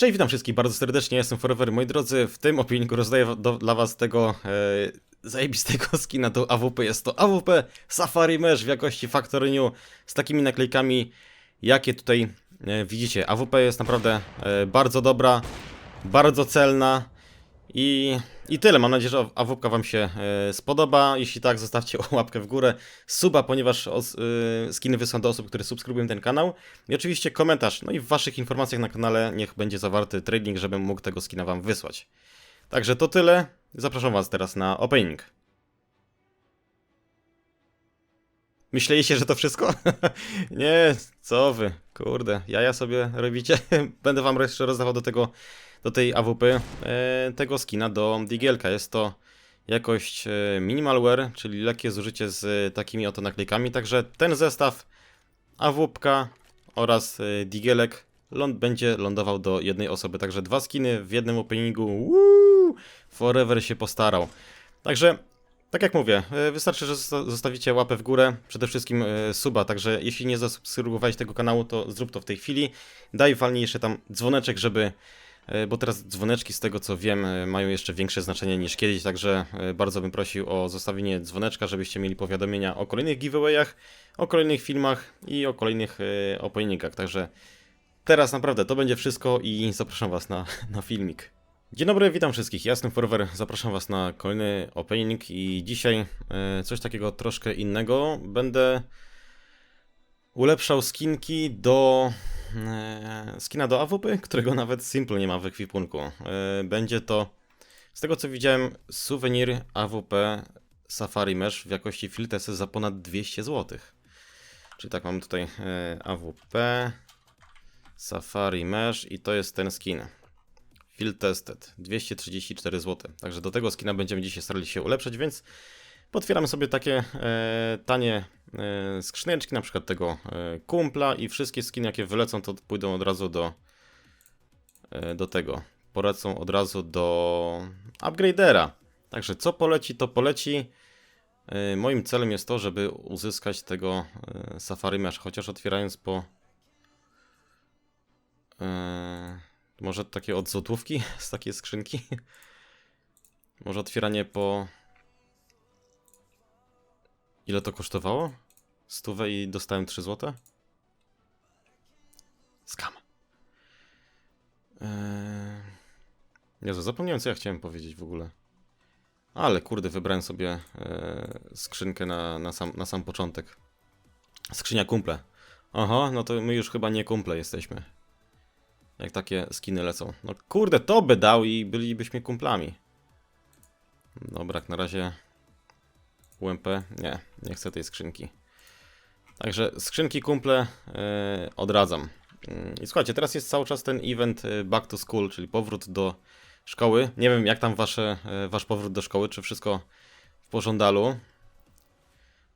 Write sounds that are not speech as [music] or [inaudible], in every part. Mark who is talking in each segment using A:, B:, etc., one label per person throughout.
A: Cześć, witam wszystkich bardzo serdecznie, jestem Forever, moi drodzy, w tym opiniku rozdaję do, dla was tego e, zajebistego [laughs] skina do AWP, jest to AWP Safari Mesh w jakości Factory z takimi naklejkami, jakie tutaj e, widzicie. AWP jest naprawdę e, bardzo dobra, bardzo celna i, i tyle, mam nadzieję, że AWP wam się e, spodoba, jeśli tak, zostawcie [laughs] łapkę w górę, suba, ponieważ os, e, skiny wysyłam do osób, które subskrybują ten kanał. I oczywiście komentarz, no i w waszych informacjach na kanale niech będzie zawarty trading, żebym mógł tego skina wam wysłać. Także to tyle, zapraszam was teraz na opening. Myśleliście, że to wszystko? [laughs] Nie, co wy, kurde, jaja sobie robicie. [laughs] Będę wam jeszcze rozdawał do tego, do tej AWP e, tego skina do Digielka. Jest to jakość e, minimalware, czyli lekkie zużycie z e, takimi oto naklejkami. Także ten zestaw AWP oraz e, Digielek ląd będzie lądował do jednej osoby. Także dwa skiny w jednym openingu. Woo! Forever się postarał. Także tak jak mówię, e, wystarczy, że zosta- zostawicie łapę w górę, przede wszystkim e, suba, także jeśli nie zasubskrybowałeś tego kanału, to zrób to w tej chwili. Daj walnij jeszcze tam dzwoneczek, żeby, e, bo teraz dzwoneczki z tego co wiem mają jeszcze większe znaczenie niż kiedyś, także bardzo bym prosił o zostawienie dzwoneczka, żebyście mieli powiadomienia o kolejnych giveawayach, o kolejnych filmach i o kolejnych opojnikach, także teraz naprawdę to będzie wszystko i zapraszam was na, na filmik. Dzień dobry, witam wszystkich. Ja jestem Forever. Zapraszam Was na kolejny opening i dzisiaj e, coś takiego troszkę innego. Będę ulepszał skinki do e, skina do AWP, którego nawet Simple nie ma w ekwipunku. E, będzie to z tego co widziałem suwenir AWP Safari Mesh w jakości Filtesy za ponad 200 zł. Czyli tak mamy tutaj AWP Safari Mesh i to jest ten skin. Field Tested 234 zł. Także do tego skina będziemy dzisiaj starali się ulepszać, więc potwieramy sobie takie e, tanie e, skrzyneczki, na przykład tego e, kumpla i wszystkie skiny jakie wylecą to pójdą od razu do e, do tego. Polecą od razu do upgradera. Także co poleci, to poleci. E, moim celem jest to, żeby uzyskać tego e, Safari Mesh, chociaż otwierając po e, może takie od złotówki [laughs] z takiej skrzynki? Może otwieranie po... Ile to kosztowało? Stówę i dostałem 3 złote? Skam. Eee... Jezu, zapomniałem co ja chciałem powiedzieć w ogóle. Ale kurde, wybrałem sobie e, skrzynkę na, na, sam, na sam początek. Skrzynia kumple. Aha, no to my już chyba nie kumple jesteśmy. Jak takie skiny lecą. No kurde, to by dał i bylibyśmy kumplami. Dobra, jak na razie UMP. Nie, nie chcę tej skrzynki. Także skrzynki kumple yy, odradzam. Yy, I słuchajcie, teraz jest cały czas ten event yy, Back to School, czyli powrót do szkoły. Nie wiem, jak tam wasze, yy, wasz powrót do szkoły, czy wszystko w pożądalu.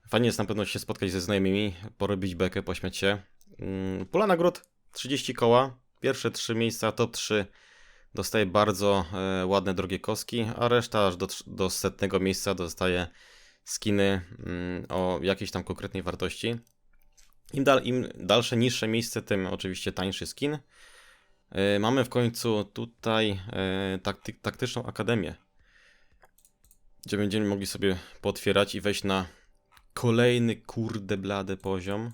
A: Fajnie jest na pewno się spotkać ze znajomymi, porobić bekę, pośmiać się. Pula nagród 30 koła, Pierwsze trzy miejsca, top 3 dostaje bardzo e, ładne, drogie koski, a reszta aż do, do setnego miejsca dostaje skiny mm, o jakiejś tam konkretnej wartości. Im, dal, Im dalsze, niższe miejsce, tym oczywiście tańszy skin. E, mamy w końcu tutaj e, takty, taktyczną akademię, gdzie będziemy mogli sobie potwierać i wejść na kolejny kurde blady poziom.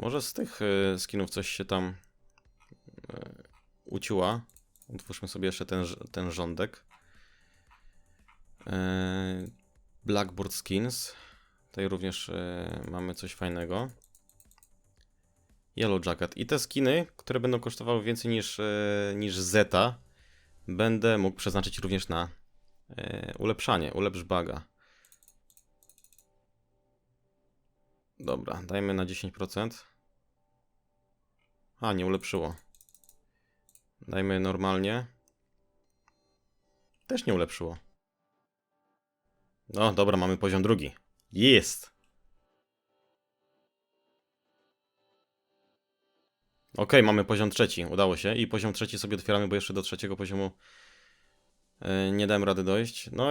A: Może z tych y, skinów coś się tam y, uciła. Utwórzmy sobie jeszcze ten, ten rządek. Y, Blackboard Skins. Tutaj również mamy coś fajnego. Yellow Jacket. I te skiny, które będą kosztowały więcej niż, niż Zeta, będę mógł przeznaczyć również na ulepszanie. Ulepsz baga. Dobra, dajmy na 10%. A, nie ulepszyło. Dajmy normalnie. Też nie ulepszyło. No, dobra, mamy poziom drugi. Jest! Ok, mamy poziom trzeci, udało się. I poziom trzeci sobie otwieramy, bo jeszcze do trzeciego poziomu yy, nie dałem rady dojść. No,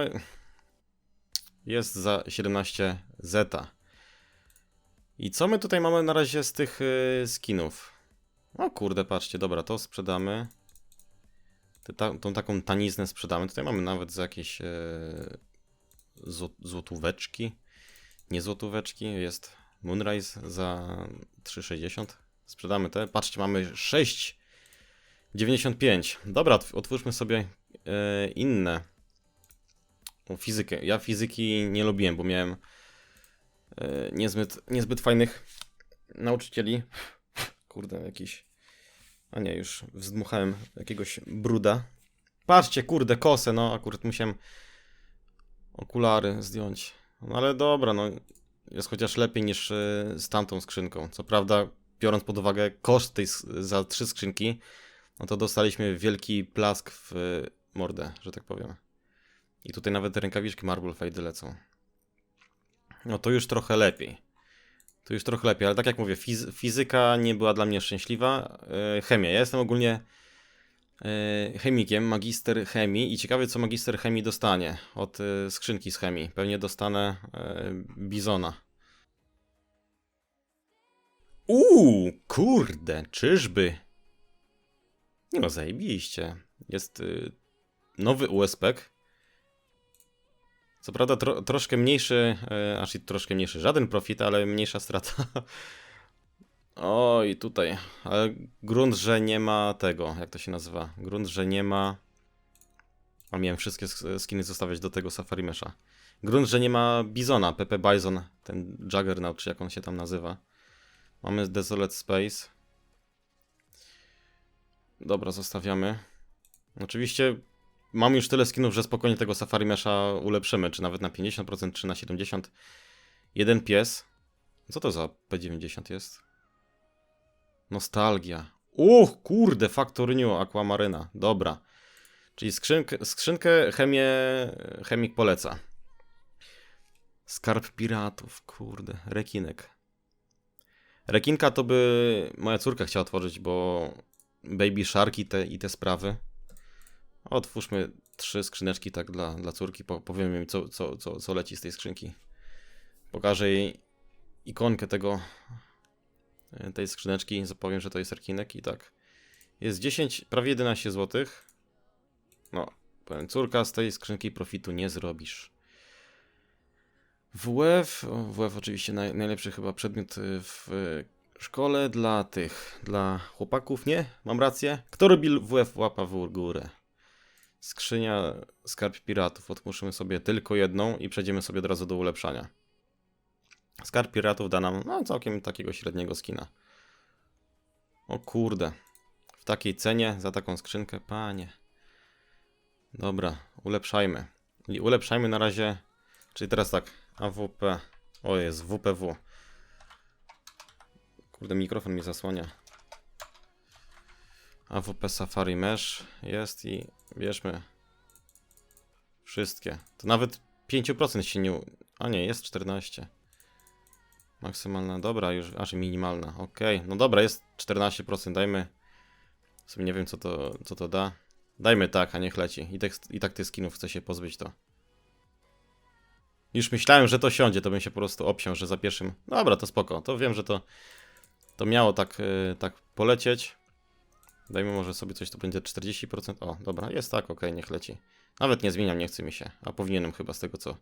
A: jest za 17 zeta. I co my tutaj mamy na razie z tych y, skinów? O kurde, patrzcie, dobra, to sprzedamy. Ta, tą taką taniznę sprzedamy. Tutaj mamy nawet za jakieś zł, złotóweczki. Nie złotóweczki, jest Moonrise za 3,60. Sprzedamy te. Patrzcie, mamy 6,95. Dobra, otw- otwórzmy sobie e, inne. O, fizykę. Ja fizyki nie lubiłem, bo miałem niezbyt, niezbyt fajnych nauczycieli. Kurde, jakiś. A nie, już wzdmuchałem jakiegoś bruda. Patrzcie, kurde, kosę, no akurat musiałem okulary zdjąć. No ale dobra, no jest chociaż lepiej niż y, z tamtą skrzynką. Co prawda, biorąc pod uwagę koszt tej za trzy skrzynki, no to dostaliśmy wielki plask w y, mordę, że tak powiem. I tutaj nawet rękawiczki Marble Fade lecą. No to już trochę lepiej. To już trochę lepiej, ale tak jak mówię, fiz- fizyka nie była dla mnie szczęśliwa. Yy, chemia. Ja jestem ogólnie yy, chemikiem, magister chemii i ciekawe co magister chemii dostanie od yy, skrzynki z chemii. Pewnie dostanę bizona. Uuu, kurde, czyżby? No, zajebiście. Jest nowy USPek. Co prawda tro, troszkę mniejszy, e, aż i troszkę mniejszy, żaden profit, ale mniejsza strata. [laughs] Oj, tutaj, ale grunt, że nie ma tego, jak to się nazywa? Grunt, że nie ma... A miałem wszystkie sk- skiny zostawiać do tego Safari Mesha. Grunt, że nie ma Bizona, Pepe Bison, ten Juggernaut, czy jak on się tam nazywa. Mamy Desolate Space. Dobra, zostawiamy. Oczywiście mam już tyle skinów, że spokojnie tego Safari Mesha ulepszymy, czy nawet na 50%, czy na 70%. Jeden pies. Co to za P90 jest? Nostalgia. Uch, kurde, Factory New, Aquamaryna. Dobra. Czyli skrzynkę, skrzynkę chemię, chemik poleca. Skarb piratów, kurde, rekinek. Rekinka to by moja córka chciała otworzyć, bo Baby Shark i te, i te sprawy. Otwórzmy trzy skrzyneczki tak dla, dla córki, po, powiem jej co, co, co, co leci z tej skrzynki. Pokażę jej ikonkę tego, e, tej skrzyneczki, zapowiem, że to jest rekinek i tak. Jest 10, prawie 11 zł. No, powiem, córka z tej skrzynki profitu nie zrobisz. WF, WF oczywiście naj, najlepszy chyba przedmiot y, w y, szkole dla tych, dla chłopaków, nie? Mam rację? Kto robi WF łapa w górę? Skrzynia skarb piratów. Otwórzmy sobie tylko jedną i przejdziemy sobie od razu do ulepszania. Skarb piratów da nam no, całkiem takiego średniego skina. O kurde. W takiej cenie za taką skrzynkę, panie. Dobra, ulepszajmy. I ulepszajmy na razie. Czyli teraz tak. AWP. O jest, WPW. Kurde, mikrofon mi zasłania. AWP Safari Mesh jest i bierzmy wszystkie. To nawet 5% się nie... A nie, jest 14. Maksymalna, dobra, już aż minimalna. Okej, no dobra, jest 14%, dajmy. W sumie nie wiem co to, co to da. Dajmy tak, a niech leci. I tak, I tak tych skinów chcę się pozbyć to. Już myślałem, że to siądzie, to bym się po prostu obsiął, że za pierwszym... Dobra, to spoko, to wiem, że to... To miało tak, yy, tak polecieć. Dajmy może sobie coś, to będzie 40%. O, dobra, jest tak, ok, niech leci. Nawet nie zmieniam, nie chce mi się. A powinienem chyba z tego, co,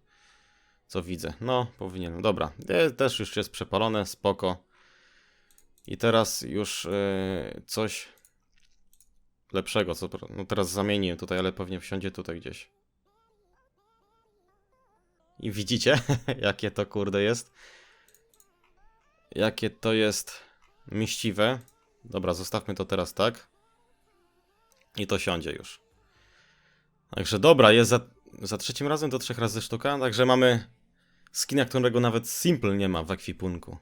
A: co widzę. No, powinienem. Dobra, e, też już jest przepalone, spoko. I teraz już e, coś lepszego. Co, no teraz zamienię tutaj, ale pewnie wsiądzie tutaj gdzieś. I widzicie, [laughs] jakie to kurde jest. Jakie to jest mściwe. Dobra, zostawmy to teraz tak. I to siądzie już. Także dobra, jest za, za trzecim razem do trzech razy sztuka. Także mamy skina, którego nawet Simple nie ma w ekwipunku.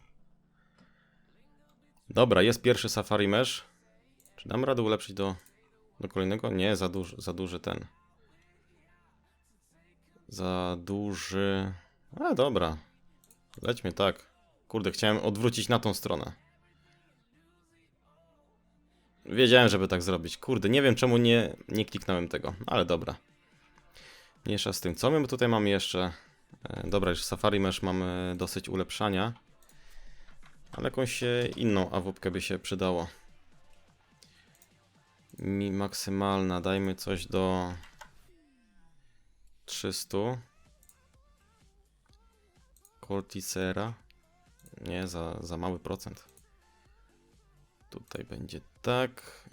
A: Dobra, jest pierwszy Safari Mesh. Czy dam radę ulepszyć do, do kolejnego? Nie, za duży, za duży ten. Za duży. A dobra. Lećmy tak. Kurde, chciałem odwrócić na tą stronę. Wiedziałem, żeby tak zrobić. Kurde, nie wiem czemu nie, nie kliknąłem tego, ale dobra. Mniejsza z tym. Co my tutaj mamy jeszcze? E, Dobra, już Safari Mesh mamy dosyć ulepszania. Ale jakąś e, inną awupkę by się przydało. mi maksymalna, dajmy coś do 300. Corticera. Nie, za, za mały procent. Tutaj będzie tak.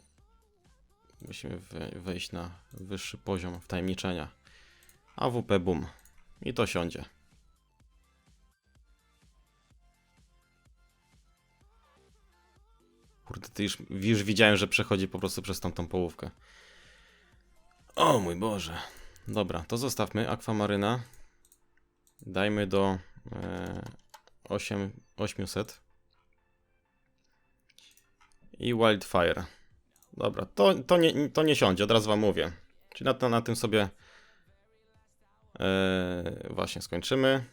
A: Musimy we, wejść na wyższy poziom wtajemniczenia. AWP boom. I to siądzie. Kurde, ty już, już widziałem, że przechodzi po prostu przez tamtą połówkę. O mój Boże. Dobra, to zostawmy. Akwamaryna. Dajmy do e, 8, 800. I Wildfire. Dobra, to, to, nie, to nie siądzie, od razu wam mówię. Czyli na, na tym sobie e, właśnie skończymy.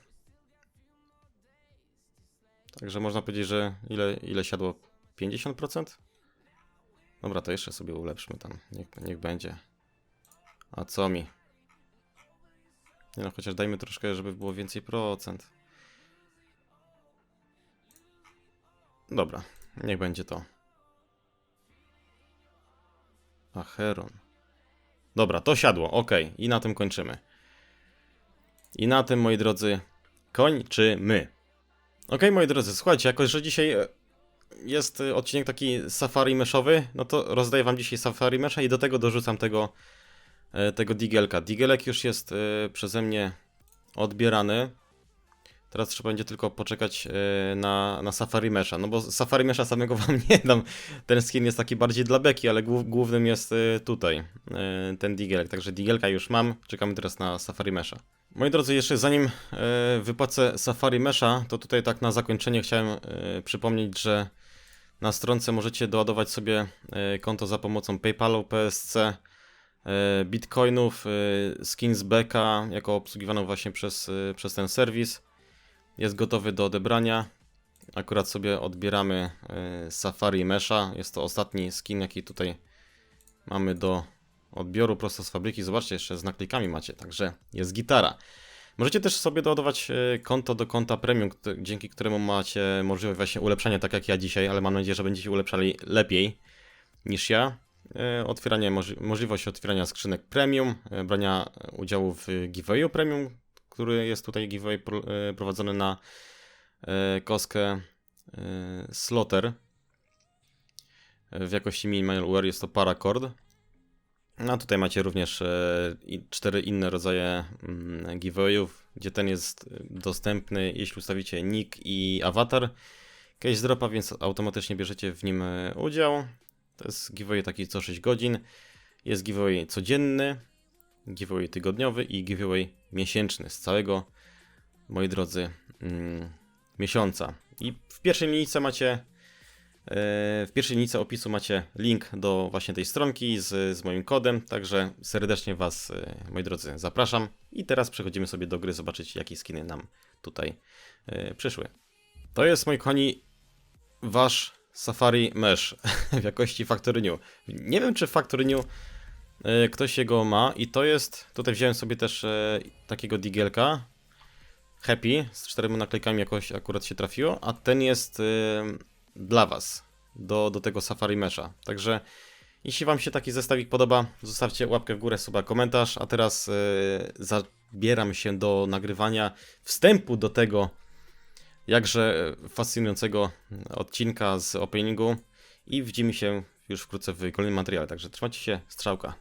A: Także można powiedzieć, że ile, ile siadło? 50%? Dobra, to jeszcze sobie ulepszmy tam. Niech, niech będzie. A co mi? Nie no, chociaż dajmy troszkę, żeby było więcej procent. Dobra, niech będzie to. Acheron. Dobra, to siadło, ok. I na tym kończymy. I na tym, moi drodzy, kończymy. Ok, moi drodzy, słuchajcie, jako że dzisiaj e, jest e, odcinek taki safari meszowy, no to rozdaję wam dzisiaj safari mesza i do tego dorzucam tego, e, tego digelka. Digelek już jest przeze mnie odbierany. Teraz trzeba będzie tylko poczekać e, na, na Safari Mesha, no bo Safari Mesha samego [laughs] wam nie dam. Ten skin jest taki bardziej dla beki, ale głów, głównym jest e, tutaj e, ten Digelek. Także Digelka już mam, czekamy teraz na Safari Mesha. Moi drodzy, jeszcze zanim wypłacę Safari Mesha, to tutaj tak na zakończenie chciałem przypomnieć, że na stronce możecie doładować sobie konto za pomocą PayPalu, PSC, bitcoinów, skins beka, jako obsługiwaną właśnie przez, przez ten serwis jest gotowy do odebrania. Akurat sobie odbieramy y, Safari Mesha. Jest to ostatni skin, jaki tutaj mamy do odbioru prosto z fabryki. Zobaczcie, jeszcze z naklejkami macie, także jest gitara. Możecie też sobie doładować y, konto do konta premium, dzięki któremu macie możliwość właśnie ulepszania, tak jak ja dzisiaj, ale mam nadzieję, że będziecie ulepszali lepiej niż ja. Y, Otwieranie, moż- możliwość otwierania skrzynek premium, brania udziału w giveawayu premium, który jest tutaj giveaway e, prowadzony na e, kostkę e, Slaughter E, w jakości minimal wear jest to paracord. No tutaj macie również cztery inne rodzaje mm, giveawayów, gdzie ten jest dostępny, jeśli ustawicie nick i awatar case dropa, więc automatycznie bierzecie w nim udział. To jest giveaway taki co 6 godzin. Jest giveaway codzienny, giveaway tygodniowy i giveaway miesięczny z całego, moi drodzy, mm, miesiąca. I w pierwszej linijce macie, e, w pierwszej linijce opisu macie link do właśnie tej stronki z, z moim kodem, także serdecznie Was, e, moi drodzy, zapraszam. I teraz przechodzimy sobie do gry, zobaczyć jakie skiny nam tutaj e, przyszły. To jest, moi kochani, Wasz Safari Mesh [laughs] w jakości Factory New. Nie wiem, czy w Factory New ktoś jego ma i to jest, tutaj wziąłem sobie też e, takiego digielka, Happy, z czterema naklejkami jakoś akurat się trafiło, a ten jest e, dla was, do, do tego Safari Mesha. Także jeśli wam się taki zestawik podoba, zostawcie łapkę w górę, suba, komentarz, a teraz e, zabieram się do nagrywania wstępu do tego jakże fascynującego odcinka z openingu i widzimy się już wkrótce w kolejnym materiale. Także trzymajcie się, strzałka.